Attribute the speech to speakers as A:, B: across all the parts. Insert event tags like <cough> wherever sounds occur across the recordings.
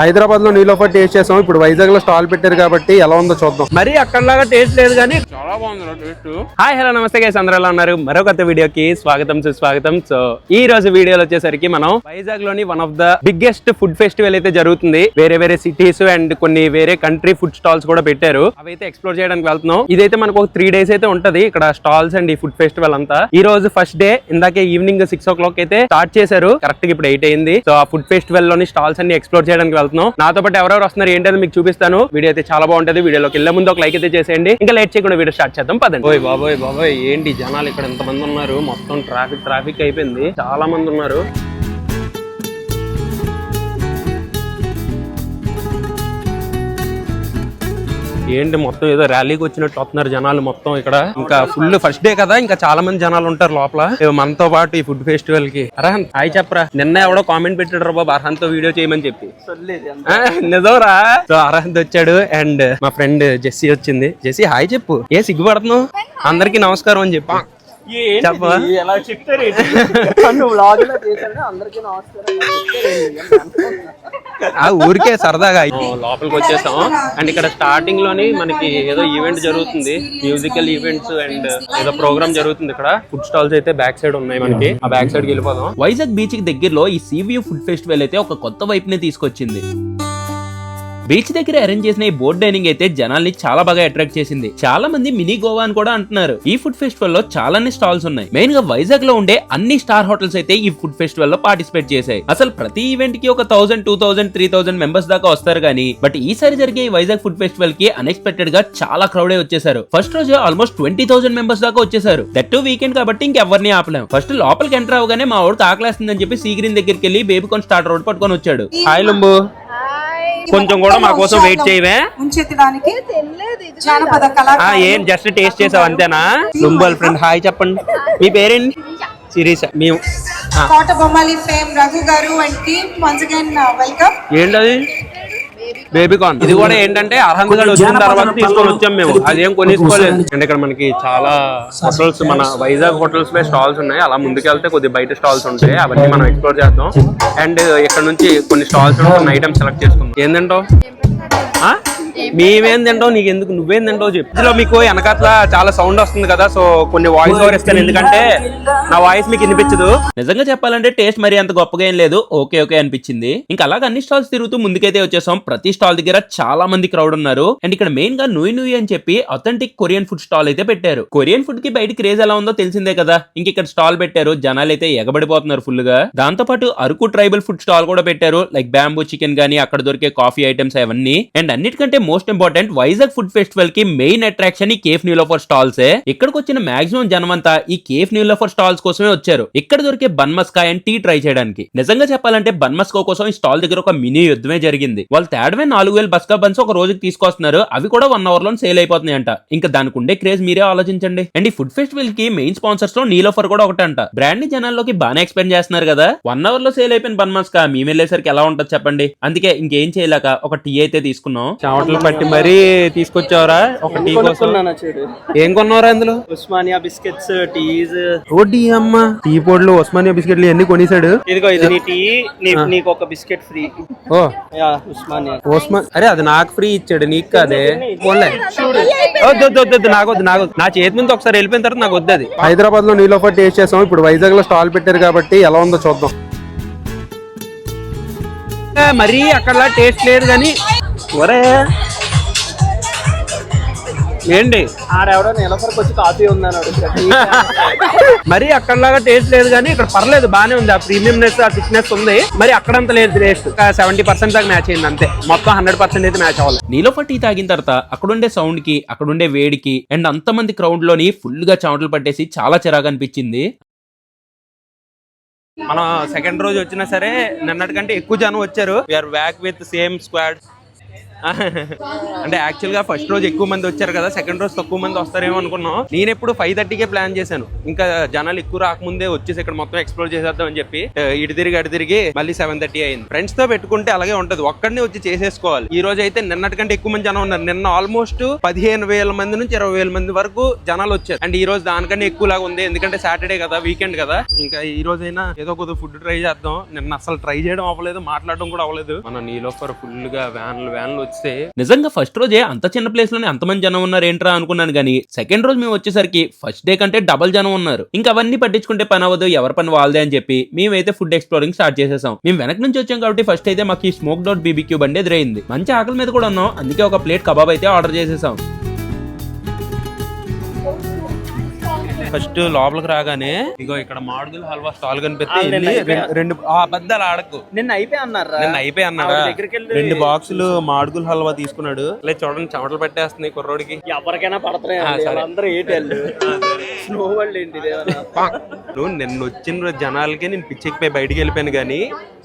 A: హైదరాబాద్లో నీలోఫర్ టేస్ట్ చేసాం. ఇప్పుడు వైజాగ్లో స్టాల్ పెట్టారు కాబట్టి ఎలా ఉందో చూద్దాం. మరి అక్కడలాగా టేస్ట్ లేదు కానీ చాలా బాగుంది టేస్ట్ హాయ్ హలో నమస్తే గైస్ అందరూ ఎలా ఉన్నారు? మరో కొత్త వీడియోకి స్వాగతం సుస్వాగతం. సో ఈ రోజు వీడియోలో వచ్చేసరికి మనం వైజాగ్లోని one of the biggest food festival అయితే జరుగుతుంది. వేరే వేరే సిటీస్ అండ్ కొన్ని వేరే కంట్రీ ఫుడ్ స్టాల్స్ కూడా పెట్టారు. అవైతే ఎక్స్ప్లోర్ చేయడానికి వెళ్తున్నాం. ఇదైతే మనకు ఒక త్రీ డేస్ అయితే ఉంటది. ఇక్కడ స్టాల్స్ అండ్ ఈ ఫుడ్ ఫెస్టివల్ అంతా. ఈ రోజు ఫస్ట్ డే ఇందాకే ఈవినింగ్ సిక్స్ ఓ క్లాక్ అయితే స్టార్ట్ చేశారు. కరెక్ట్గా ఇప్పుడు ఎయిట్ అయింది. సో ఆ ఫుడ్ ఫెస్టివల్లోని స్టాల్స్ అన్ని ఎక్స్ప్లోర్ చేయడానికి వెళ్తున్నాం. నాతో పాటు ఎవరెవరు వస్తున్నారు ఏంటని మీకు చూపిస్తాను. వీడియో అయితే చాలా బాగుంటది. వీడియోలోకి వెళ్ళే ముందు ఒక లైక్ అయితే చేసేయండి. ఇంకా లేట్ చేయకుండా వీడియో స్టార్ట్ చేద్దాం. పదండి. ఓయ్ బాబోయ్ బాబోయ్ ఏంటి జనాలు ఇక్కడ ఎంత మంది ఉన్నారు? మొత్తం ట్రాఫిక్ ట్రాఫిక్ అయిపోయింది. చాలా మంది ఉన్నారు. ఏంటి మొత్తం ఏదో ర్యాలీకి వచ్చినట్టు వస్తున్నారు జనాలు మొత్తం ఇక్కడ. ఇంకా ఫుల్ ఫస్ట్ డే కదా ఇంకా చాలా మంది జనాలు ఉంటారు లోపల. మనతో పాటు ఈ ఫుడ్ ఫెస్టివల్కి. అర్హన్ హాయ్ చెప్పరా. నిన్న ఎవడో కామెంట్ పెట్టాడు రా బాబు అర్హన్తో వీడియో చేయమని చెప్పి. నిజంరా? సో అర్హంత్ వచ్చాడు అండ్ మా ఫ్రెండ్ జెస్సీ వచ్చింది. జెస్సీ హాయ్ చెప్పు. ఏ సిగ్గుపడుతున్నావు? అందరికి నమస్కారం అని చెప్పు.
B: ఎలా చెప్తారు
A: ఊరికే సరదాగా లోపలికి వచ్చేసాం అండ్ ఇక్కడ స్టార్టింగ్లోని మనకి ఏదో ఈవెంట్ జరుగుతుంది. మ్యూజికల్ ఈవెంట్స్ అండ్ ఏదో ప్రోగ్రామ్ జరుగుతుంది ఇక్కడ. ఫుడ్ స్టాల్స్ అయితే బ్యాక్ సైడ్ ఉన్నాయి మనకి. ఆ బ్యాక్ సైడ్ వెళ్ళిపోదాం.
C: వైజాగ్ బీచ్కి దగ్గరలో ఈ సీవ్యూ ఫుడ్ ఫెస్టివల్ అయితే ఒక కొత్త వైపుని తీసుకొచ్చింది. బీచ్ దగ్గర అరేంజ్ చేసిన ఈ బోట్ డైనింగ్ అయితే జనాల్ని చాలా బాగా అట్రాక్ట్ చేసింది. చాలా మంది మినీ గోవా అని కూడా అంటున్నారు. ఈ ఫుడ్ ఫెస్టివల్లో చాలానే స్టాల్స్ ఉన్నాయి. మెయిన్గా వైజాగ్లో ఉండే అన్ని స్టార్ హోటల్స్ అయితే ఈ ఫుడ్ ఫెస్టివల్లో పార్టిసిపేట్ చేశాయి. అసలు ప్రతి ఈవెంట్కి ఒక thousand two thousand three thousand members దాకా వస్తారు కానీ బట్ ఈసారి జరిగే ఈ వైజాగ్ ఫుడ్ ఫెస్టివల్కి అన్ఎక్స్పెక్టెడ్గా చాలా క్రౌడే వచ్చేసారు ఫస్ట్ రోజు ఆల్మోస్ట్ ట్వంటీ థౌసండ్ మెంబర్స్ దాకా వచ్చేసారు దట్ టు వీకెండ్ కాబట్టి ఇంకెవరిని ఆపలేం. ఫస్ట్ లోపలికి ఎంటర్ అవగానే మా వాడికి ఆకలేస్తుందని చెప్పి సీగ్రీన్ దగ్గరికి వెళ్ళి బేబీ కాన్ స్టార్టర్ రోడ్ పట్టుకొని వచ్చాడు.
A: హాయ్ లుంబు. కొంచెం కూడా మా కోసం వెయిట్ చేయవే.
D: ఉంచెత్తడానికి జానపద
A: ఆ,
D: కళాకారులు
A: ఏం జస్ట్ టేస్ట్ చేసావు అంతేనా? లుంబల్ ఫ్రెండ్ హాయ్ చెప్పండి. మీ పేరేంటి? సిరీస్ మేము
D: కోట Bommali fame Raghu garu and team once again welcome
A: ఏంటది? బేబీ కార్న్ ఇది కూడా ఏంటంటే అర్హంత్ గడ్ వచ్చిన తర్వాత తీసుకొని వచ్చాం మేము. అదేం కొనేసుకోలేదు. అండ్ ఇక్కడ మనకి చాలా హోటల్స్ మన వైజాగ్ హోటల్స్లో స్టాల్స్ ఉన్నాయి. అలా ముందుకెళ్తే కొద్ది బయట స్టాల్స్ ఉంటాయి అవన్నీ మనం ఎక్స్ప్లోర్ చేద్దాం. అండ్ ఇక్కడ నుంచి కొన్ని స్టాల్స్ కొన్ని ఐటమ్స్ సెలెక్ట్ చేసుకుందాం. ఏం ఆ? మేమేం తింటావు నీకు ఎందుకు నువ్వేం తింటావు చెప్పు. ఇందులో మీకు వెనకాతల చాలా సౌండ్ వస్తుంది కదా సో కొన్ని వాయిస్ ఓవర్ ఇస్తాను. ఎందుకంటే నా వాయిస్ మీకు వినిపించదు.
C: నిజంగా చెప్పాలంటే టేస్ట్ మరి అంత గొప్పగా ఏం లేదు. ఓకే ఓకే అనిపించింది. ఇంకా అలాగే అన్ని స్టాల్స్ తిరుగుతూ ముందుకైతే వచ్చేసాం. ప్రతి స్టాల్ దగ్గర చాలా మంది క్రౌడ్ ఉన్నారు. అండ్ ఇక్కడ మెయిన్గా నూయి నూయి అని చెప్పి అథెంటిక్ కొరియన్ ఫుడ్ స్టాల్ అయితే పెట్టారు. కొరియన్ ఫుడ్కి బయట క్రేజ్ ఎలా ఉందో తెలిసిందే కదా. ఇంక ఇక్కడ స్టాల్ పెట్టారు. జనాలు అయితే ఎగబడిపోతున్నారు ఫుల్గా. దాంతో పాటు అరకు ట్రైబల్ ఫుడ్ స్టాల్ కూడా పెట్టారు. లైక్ బ్యాంబూ చికెన్ గానీ అక్కడ దొరికే కాఫీ ఐటమ్స్ అవన్నీ. అండ్ అన్నిటికంటే మోస్ట్ ఇంపార్టెంట్ వైజాగ్ ఫుడ్ ఫెస్టివల్కి మెయిన్ అట్రాక్షన్ ఈ కేఫ్ నీలోఫర్ స్టాల్స్ ఇక్కడికి వచ్చిన మాక్సిమం జనమంతా ఈ కేఫ్ నీలోఫర్ స్టాల్స్ కోసమే వచ్చారు. ఇక్కడ దొరికే బన్మస్కా అండ్ టీ ట్రై చేయడానికి. నిజంగా చెప్పాలంటే బన్మస్కో కోసం ఈ స్టాల్ దగ్గర ఒక మినీ యుద్ధమే జరిగింది. వాళ్ళు తేడమే నాలుగు వేల బస్కా బన్స్ ఒక రోజుకి తీసుకొస్తున్నారు. అవి కూడా వన్ అవర్లో సేల్ అయిపోతున్నాయి అంట ఇంకా దానికి ఉండే క్రేజ్ మీరే ఆలోచించండి. అండ్ ఈ ఫుడ్ ఫెస్టివల్కి మెయిన్ స్పాన్సర్స్లో నీలోఫర్ కూడా ఒకటంట. బ్రాండ్ని జనాల్లోకి బాగా ఎక్స్పెండ్ చేస్తున్నారు కదా. వన్ అవర్లో సేల్ అయిపోయిన బన్మస్కా మేము వెళ్ళేసరికి ఎలా ఉంటుంది చెప్పండి? అందుకే ఇంకేం చేయలేక ఒక టీ అయితే తీసుకున్నాం.
A: చెమటలు పట్టి మరీ తీసుకొచ్చావరా? ఒక టీ కోసం.
B: కొనుక్కున్నాను చూడు?
A: ఏం కొన్నారా అందులో?
B: Osmania biscuits teas.
A: ఓడి అమ్మ. టీ పొడులు ఉస్మానియా బిస్కెట్లు అన్ని కొనేసాడు
B: ఇదిగో ఇది నీ టీ నీ- నీకు ఒక బిస్కెట్ ఫ్రీ.
A: ఓ.
B: యా ఉస్మానియా.
A: ఉస్మాన్ అరే అది నాకు ఫ్రీ ఇచ్చాడు నీకు కాదే. పోన్లే. వద్దు వద్దు వద్దు వద్దు నాకు వద్దు నాకు వద్దు. నా చేతి నుంచి ఒకసారి వెళ్ళిపోయిన తర్వాత నాకు వద్దు అది. హైదరాబాద్లో నీలోఫర్ టేస్ట్ చేసాం ఇప్పుడు వైజాగ్లో స్టాల్ పెట్టారు కాబట్టి ఎలా ఉందో చూద్దాం. మరీ అక్కడ టేస్ట్ లేదు కానీ ఒరే ఏంటి?
B: ఆడెవడో నెలఫరకు వచ్చి కాఫీ ఉందన్నాడు <laughs>
A: మరి అక్కడలాగా టేస్ట్ లేదు కానీ ఇక్కడ పర్లేదు బానే ఉంది. ఆ ప్రీమియంనెస్ ఆ థిక్నెస్ ఉంది. మరి అక్కడంత లేదు టేస్ట్ సెవెంటీ పర్సెంట్ దాకా మ్యాచ్ అయింది అంతే. మొత్తం హండ్రెడ్ పర్సెంట్ అయితే మ్యాచ్ అవ్వాలి.
C: నీలోఫర్ టీ తాగిన తర్వాత అక్కడుండే సౌండ్కి అక్కడుండే వేడికి అండ్ అంతమంది క్రౌడ్లోని ఫుల్గా చెమటలు పట్టేసి చాలా చిరాగా అనిపించింది.
A: మనం సెకండ్ రోజు వచ్చినా సరే నిన్నటికంటే ఎక్కువ జనం వచ్చారు. We're back with same squad <laughs> అంటే యాక్చువల్గా ఫస్ట్ రోజు ఎక్కువ మంది వచ్చారు కదా సెకండ్ రోజు తక్కువ మంది వస్తారేమో అనుకున్నాం. నేను ఎప్పుడు ఫైవ్ థర్టీకే ప్లాన్ చేశాను. ఇంకా జనాలు ఎక్కువ రాకముందే వచ్చేసి ఇక్కడ మొత్తం ఎక్స్ప్లోర్ చేసేద్దాం అని చెప్పి ఇటు తిరిగి అటు తిరిగి మళ్ళీ సెవెన్ థర్టీ అయింది. ఫ్రెండ్స్తో పెట్టుకుంటే అలాగే ఉంటది. ఒక్కడిని వచ్చి చేసేసుకోవాలి. ఈ రోజు అయితే నిన్నటి కంటే ఎక్కువ మంది జనం ఉన్నారు. నిన్న ఆల్మోస్ట్ పదిహేను వేల మంది నుంచి ఇరవై వేల మంది వరకు జనాలు వచ్చారు. అండ్ ఈ రోజు దానికన్నా ఎక్కువ లాగా ఉంది. ఎందుకంటే సాటర్డే కదా వీకెండ్ కదా. ఇంకా ఈ రోజైనా ఏదో కొద్దిగా ఫుడ్ ట్రై చేద్దాం. నిన్న అసలు ట్రై చేయడం అవ్వలేదు మాట్లాడడం కూడా అవ్వలేదు. మన నీలోఫర్ ఫుల్గా వ్యాన్లు వ్యాన్లు వస్తే
C: నిజంగా ఫస్ట్ రోజే అంత చిన్న ప్లేస్లోనే అంతమంది జనం ఉన్నారు ఏంట్రా అనుకున్నాను కానీ సెకండ్ రోజు మేము వచ్చేసరికి ఫస్ట్ డే కంటే డబల్ జనం ఉన్నారు. ఇంకా అవన్నీ పట్టించుకుంటే పని అవ్వదు ఎవరి పని వాళ్ళదే అని చెప్పి మేమైతే ఫుడ్ ఎక్స్ప్లోరింగ్ స్టార్ట్ చేసేసాం. మేము వెనక నుంచి వచ్చాం కాబట్టి ఫస్ట్ అయితే మాకు ఈ స్మోక్ డౌట్ బీబీక్యూ బండి ఎదురైంది. మంచి ఆకలి మీద కూడా ఉన్నాం అందుకే ఒక ప్లేట్ కబాబ్ అయితే ఆర్డర్ చేసేసాం.
A: ఫస్ట్ లోపలికి రాగానే ఇగో ఇక్కడ మాడుగుల హల్వా స్టాల్ కనిపిస్తే రెండు ఆ అబద్ధాలు ఆడకు.
B: నిన్న అయిపోయి అన్నారా?
A: నిన్న అయిపోయి
B: వెళ్ళి-
A: రెండు బాక్సులు మాడుగుల హల్వా తీసుకున్నాడు. లేదు చూడండి చెమటలు పెట్టేస్తున్నాయి కుర్రోడికి.
B: ఎవరికైనా?
A: నువ్వు నిన్న వచ్చిన రోజు జనాలకే నేను పిచ్చెక్కిపోయి బయటికి వెళ్ళిపోయాను కానీ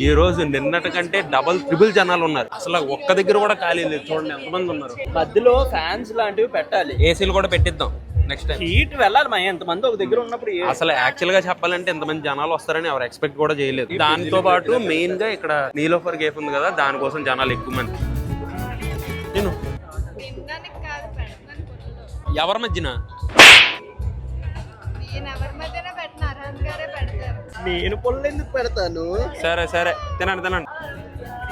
A: ఈ రోజు నిన్నటి కంటే డబల్ ట్రిపుల్ జనాలు ఉన్నారు. అసలు ఒక్క దగ్గర కూడా ఖాళీ లేదు. చూడండి ఎంతమంది ఉన్నారు.
B: మధ్యలో ఫ్యాన్స్ లాంటివి పెట్టాలి.
A: ఏసీలు కూడా పెట్టిద్దాం. నెక్స్ట్ టైం
B: హీట్ వెళ్ళాలి మా ఎంతమంది ఒక దగ్గర ఉన్నప్పుడు ఏ-
A: అసలు యాక్చువల్గా చెప్పాలంటే ఎంతమంది జనాలు వస్తారని ఎవరు ఎక్స్పెక్ట్ కూడా చేయలేదు. దాంతో పాటు మెయిన్గా ఇక్కడ నీలోఫర్ గేఫ్ ఉంది కదా దానికోసం జనాలు ఎక్కువ మంది. నేను
D: తినడానికి కాదు
A: ఎవరి మధ్యన?
D: నేను ఎవరి మధ్యన పెట్టిన అర్హన్ గారే పెడతారు
B: నేను పొల్లు ఎందుకు పెడతాను?
A: సరే సరే. తినండి తినండి.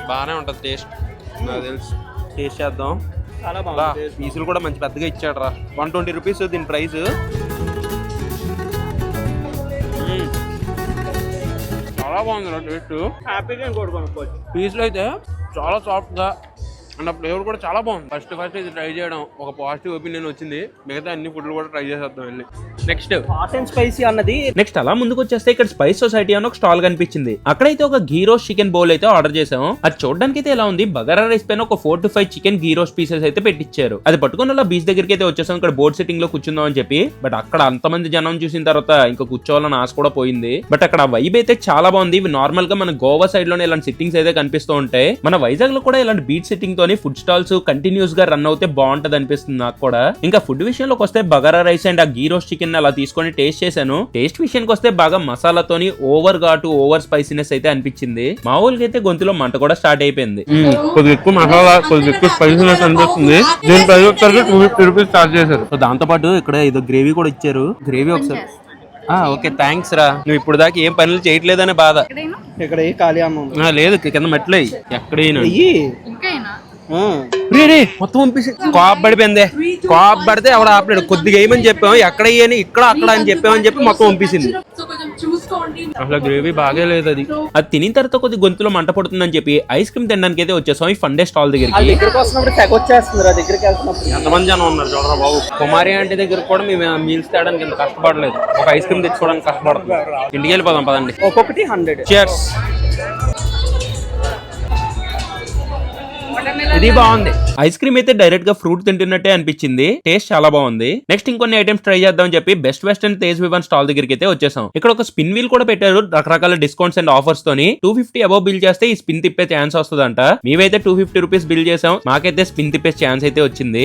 A: బాగానే ఉంటుంది టేస్ట్ నాకు తెలుసు. టేస్ట్ చేద్దాం.
B: చాలా
A: పీసులు కూడా మంచి పెద్దగా ఇచ్చాడు రా వన్ ట్వంటీ రూపీస్ దీని ప్రైస్. చాలా బాగుంది రా టేస్ట్.
B: హ్యాపీగా ఇంకోటి కొనుక్కోవచ్చు.
A: పీసులు అయితే చాలా సాఫ్ట్గా అండ్ ఆ ఫ్లేవర్ కూడా చాలా బాగుంది. ఫస్ట్ ఫస్ట్ ఇది ట్రై చేయడం ఒక పాజిటివ్ ఒపీనియన్ వచ్చింది. మిగతా అన్ని ఫుడ్లు కూడా ట్రై చేసేద్దాం వెళ్ళి. నెక్స్ట్
B: హాట్ అండ్ స్పైసీ అన్నది
C: నెక్స్ట్ అలా ముందుకు వచ్చేస్తే ఇక్కడ స్పైస్ సొసైటీ అని ఒక స్టాల్ కనిపించింది. అక్కడైతే ఒక గీ రోస్ట్ చికెన్ బౌల్ అయితే ఆర్డర్ చేసాం అది చూడడానికి అయితే ఎలా ఉంది? బగారా రైస్ పైన ఒక four to five chicken ghee roast pieces అయితే పెట్టించారు అది పట్టుకుని అలా బీచ్ దగ్గరికి అయితే వచ్చేసాం. ఇక్కడ బోర్డ్ సిట్టింగ్లో కూర్చుందాం అని చెప్పి. బట్ అక్కడ అంతమంది జనం చూసిన తర్వాత ఇంకా కూర్చోవాలని ఆశ కూడా పోయింది. బట్ అక్కడ వైబ్ అయితే చాలా బాగుంది. ఇవి నార్మల్గా మన గోవా సైడ్లోనే ఇలాంటి సిట్టింగ్స్ అయితే కనిపిస్తూ ఉంటాయి. మన వైజాగ్లో కూడా ఇలాంటి బీచ్ సిట్టింగ్ తోని ఫుడ్ స్టాల్స్ కంటిన్యూస్గా రన్ అవుతే బాగుంటది అనిపిస్తుంది నాకు కూడా. ఇంకా ఫుడ్ విషయంలోకి వస్తే బగారా రైస్ అండ్ ఆ గీ రోస్ట్ చికెన్ అలా తీసుకొని టేస్ట్ చేశాను. టేస్ట్ విషయానికి వస్తే బాగా మసాలాతోని ఓవర్ ఘాటు ఓవర్ స్పైసీనెస్ అయితే అనిపించింది. మామూలుగా అయితే గొంతులో మంట కూడా స్టార్ట్ అయిపోయింది.
A: కొద్దిగా ఎక్కువ మసాలా కొద్దిగా ఎక్కువ స్పైసీనెస్ అనిపిస్తుంది. దీని price two fifty rupees charge చేశారు. సో దాంతో పాటు ఇక్కడ ఏదో గ్రేవీ కూడా ఇచ్చారు. గ్రేవీ ఒకసారి. ఓకే థ్యాంక్స్ రా. నువ్వు ఇప్పుడు దాకా ఏం పనులు చేయట్లేదనే బాధ.
B: ఇక్కడ ఏ ఖాళీ
A: లేదు కింద మెట్లు అయ్యి మొత్తం పంపించి కాప్ పడిపోయిందే కాప్ పడితే ఎవడ ఆపలేడు. కొద్దిగా వేయమని చెప్పాము. ఎక్కడ వేయని ఇక్కడ అక్కడ అని చెప్పామని చెప్పి మొత్తం పంపించింది అసలు గ్రేవీ బాగా లేదు అది.
C: అది తినిన తర్వాత కొద్ది గొంతులో మంట పడుతుందని చెప్పి ఐస్ క్రీమ్ తినడానికి అయితే వచ్చేసాం ఈ ఫండే స్టాల్ దగ్గరికి.
A: ఎంతమంది జనం ఉన్నారు చూడరా బాబు? కుమారి ఆంటీ దగ్గర కూడా మేము మీల్స్ తేయడానికి ఇంత కష్టపడలేదు. ఒక ఐస్ క్రీమ్ తెచ్చుకోవడానికి కష్టపడుతుంది ఇంటికి వెళ్ళిపోదాం పదండి.
B: ఒక్కొక్కటి హండ్రెడ్.
A: చియర్స్ ఇది బాగుంది.
C: ఐస్ క్రీమ్ అయితే డైరెక్ట్గా ఫ్రూట్ తింటున్నట్టే అనిపించింది. టేస్ట్ చాలా బాగుంది. నెక్స్ట్ ఇంకొన్ని ఐటమ్స్ ట్రై చేద్దాం అని చెప్పి బెస్ట్ వెస్టర్న్ తేజ్ వివన్ స్టాల్ దగ్గరికి అయితే వచ్చేసాం. ఇక్కడ ఒక స్పిన్ వీల్ కూడా పెట్టారు. రకరకాల డిస్కౌంట్స్ అండ్ ఆఫర్స్ తోని. టూ ఫిఫ్టీ అబౌవ్ బిల్ చేస్తే ఈ స్పిన్ తిప్పే ఛాన్స్ వస్తుందంట. మేమైతే టూ ఫిఫ్టీ రూపీస్ బిల్ చేసాం. మాకైతే స్పిన్ తిప్పే ఛాన్స్ అయితే వచ్చింది.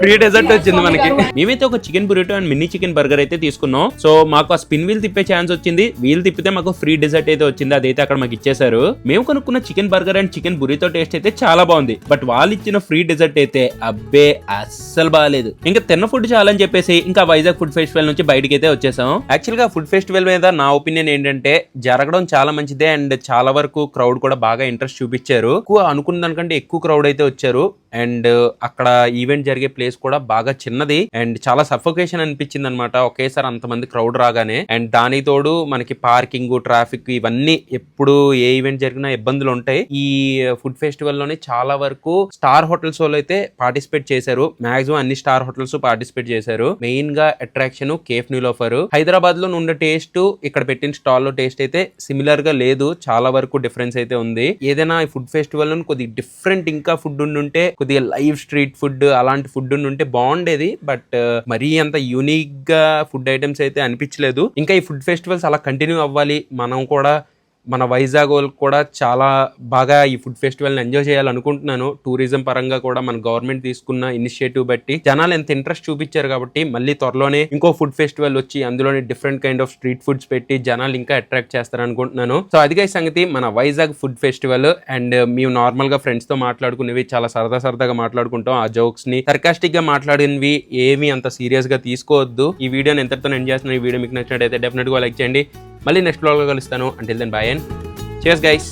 A: ఫ్రీ డెజర్ట్ వచ్చింది మనకి.
C: మేమైతే ఒక chicken burrito and mini chicken burger అయితే తీసుకున్నాం. సో మాకు ఆ స్పిన్ వీల్ తిప్పే ఛాన్స్ వచ్చింది. వీల్ తిప్పితే మాకు ఫ్రీ డెజర్ట్ అయితే వచ్చింది. అదైతే అక్కడ మాకు ఇచ్చేసారు మేము కొనుక్కున్న చికెన్ బర్గర్ అండ్ చికెన్ బురితో టేస్ట్ అయితే చాలా బాగుంది. బట్ వాళ్ళు ఇచ్చిన ఫ్రీ డెజర్ట్ అయితే అబ్బే అస్సలు బాగాలేదు ఇంకా తిన్న ఫుడ్ చాలని చెప్పేసి ఇంకా వైజాగ్ ఫుడ్ ఫెస్టివల్ నుంచి బయటకి అయితే వచ్చేసాం. యాక్చువల్గా ఫుడ్ ఫెస్టివల్ మీద నా ఒపీనియన్ ఏంటంటే జరగడం చాలా మంచిదే అండ్ చాలా వరకు క్రౌడ్ కూడా బాగా ఇంట్రెస్ట్ చూపించారు. ఎక్కువ అనుకున్న దానికంటే ఎక్కువ క్రౌడ్ అయితే వచ్చారు. అండ్ అక్కడ
A: ఈవెంట్ జరిగే ప్లేస్ కూడా బాగా చిన్నది. అండ్ చాలా సఫోకేషన్ అనిపించింది అనమాట ఒకేసారి అంతమంది క్రౌడ్ రాగానే. అండ్ దాని తోడు మనకి పార్కింగ్ ట్రాఫిక్ ఇవన్నీ ఎప్పుడు ఏ ఈవెంట్ జరిగినా ఇబ్బందులు ఉంటాయి ఈ ఫుడ్ ఫెస్టివల్లోనే చాలా వరకు స్టార్ హోటల్స్ వాళ్ళు అయితే పార్టిసిపేట్ చేశారు. మాక్సిమం అన్ని స్టార్ హోటల్స్ పార్టిసిపేట్ చేశారు. మెయిన్గా అట్రాక్షన్ కేఫ్ నీలోఫర్ హైదరాబాద్లో ఉన్న టేస్ట్ ఇక్కడ పెట్టిన స్టాల్లో టేస్ట్ అయితే సిమిలర్గా లేదు. చాలా వరకు డిఫరెన్స్ అయితే ఉంది. ఏదైనా ఈ ఫుడ్ ఫెస్టివల్లో కొద్దిగా డిఫరెంట్ ఇంకా ఫుడ్ ఉంటే కొద్దిగా లైవ్ స్ట్రీట్ ఫుడ్ ఫుడ్ అలాంటి ఫుడ్ ఉంటే బాగుండేది బట్ మరీ అంత యూనిక్గా ఫుడ్ ఐటమ్స్ అయితే అనిపించలేదు. ఇంకా ఈ ఫుడ్ ఫెస్టివల్స్ అలా కంటిన్యూ అవ్వాలి. మనం కూడా మన వైజాగ్ వాళ్ళకి కూడా చాలా బాగా ఈ ఫుడ్ ఫెస్టివల్ని ఎంజాయ్ చేయాలనుకుంటున్నాను. టూరిజం పరంగా కూడా మన గవర్నమెంట్ తీసుకున్న ఇనిషియేటివ్ బట్టి జనాలు ఎంత ఇంట్రెస్ట్ చూపించారు కాబట్టి మళ్ళీ త్వరలోనే ఇంకో ఫుడ్ ఫెస్టివల్ వచ్చి అందులోనే different kind of street foods పెట్టి జనాలు ఇంకా అట్రాక్ట్ చేస్తారు అనుకుంటున్నాను. సో అదిగా సంగతి మన వైజాగ్ ఫుడ్ ఫెస్టివల్ అండ్ మేము నార్మల్గా ఫ్రెండ్స్తో మాట్లాడుకునేవి చాలా సరదా సరదాగా మాట్లాడుకుంటాం. ఆ జోక్స్ని సర్కాస్టిక్గా మాట్లాడినవి ఏమీ అంత సీరియస్గా తీసుకోవద్దు. ఈ వీడియోని ఎంతటితో ఎండ్ చేస్తున్నాను. ఈ వీడియో మీకు నచ్చినట్టయితే డెఫినెట్గా లైక్ చేయండి. మళ్ళీ నెక్స్ట్ బ్లాగ్లో కలుస్తాను. అంటే దెన్ బాయ్ అండ్ చేస్ గైస్